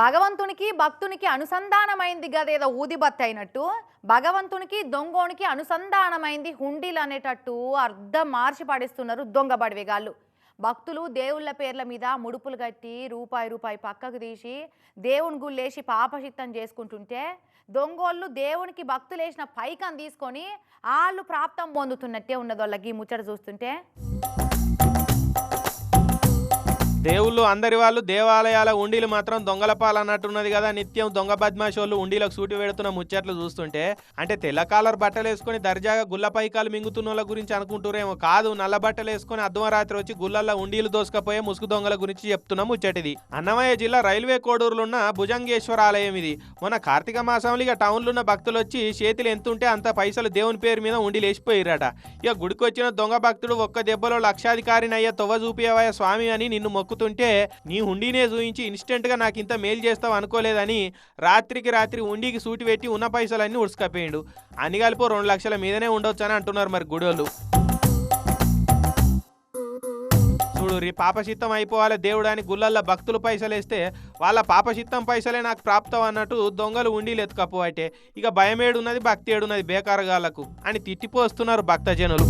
భగవంతునికి భక్తునికి అనుసంధానమైంది గదేదో ఊదిబత్తి అయినట్టు భగవంతునికి దొంగోనికి అనుసంధానమైంది హుండీలు అనేటట్టు అర్థం మార్చి పడిస్తున్నారు దొంగ బడివేగాళ్ళు. భక్తులు దేవుళ్ళ పేర్ల మీద ముడుపులు కట్టి రూపాయి రూపాయి పక్కకు తీసి దేవుని గుళ్ళేసి పాపశిత్తం చేసుకుంటుంటే దొంగోళ్ళు దేవునికి భక్తులు వేసిన పైకం తీసుకొని వాళ్ళు ప్రాప్తం పొందుతున్నట్టే ఉన్నది వాళ్ళకి ముచ్చట చూస్తుంటే. దేవుళ్ళు అందరి వాళ్ళు దేవాలయాల ఉండీలు మాత్రం దొంగల పాలన్నట్టున్నది కదా. నిత్యం దొంగ బద్మాషోళ్ళు ఉండీలకు సూటి పెడుతున్న ముచ్చట్లు చూస్తుంటే అంటే తెల్ల కాలర్ బట్టలు వేసుకొని దర్జాగా గుల్ల పైకాలు మింగుతున్న వాళ్ళ గురించి అనుకుంటురేమో కాదు. నల్ల బట్టలు వేసుకొని అర్ధమరాత్రి వచ్చి గుల్లల్లో ఉండీలు దోసుకపోయే ముసుగు దొంగల గురించి చెప్తున్న ముచ్చటిది. అన్నమయ్య జిల్లా రైల్వే కోడూరులో ఉన్న భుజంగేశ్వర ఆలయం ఇది మొన్న కార్తీక మాసంలో ఇక టౌన్లో ఉన్న భక్తులు వచ్చి చేతులు ఎంతుంటే అంత పైసలు దేవుని పేరు మీద ఉండి లేచిపోయిరట ఇక గుడికి వచ్చిన దొంగ భక్తుడు ఒక్క దెబ్బలో లక్షాధికారిని అయ్యే తొవ్వ చూపియవయ్య స్వామి అని నిన్ను మొక్కుతుంటే నీ హుండీనే చూయించి ఇన్స్టెంట్గా నాకు ఇంత మేలు చేస్తావు అనుకోలేదని రాత్రికి రాత్రి హుండీకి సూటి పెట్టి ఉన్న పైసలన్నీ ఉడుసుకపోయిండు. అని కలిపో రెండు లక్షల మీదనే ఉండొచ్చు అని అంటున్నారు మరి గుడోళ్ళు. చూడు రీ పాపచిత్తం అయిపోవాలి దేవుడు అని గుళ్ళల్లో భక్తులు పైసలు వేస్తే వాళ్ళ పాపచిత్తం పైసలే నాకు ప్రాప్తం అన్నట్టు దొంగలు ఉండిలు ఎత్తుకపోవటే ఇక భయమేడున్నది భక్తి ఏడున్నది బేకారగాళ్ళకు అని తిట్టిపోస్తున్నారు భక్తజనులు.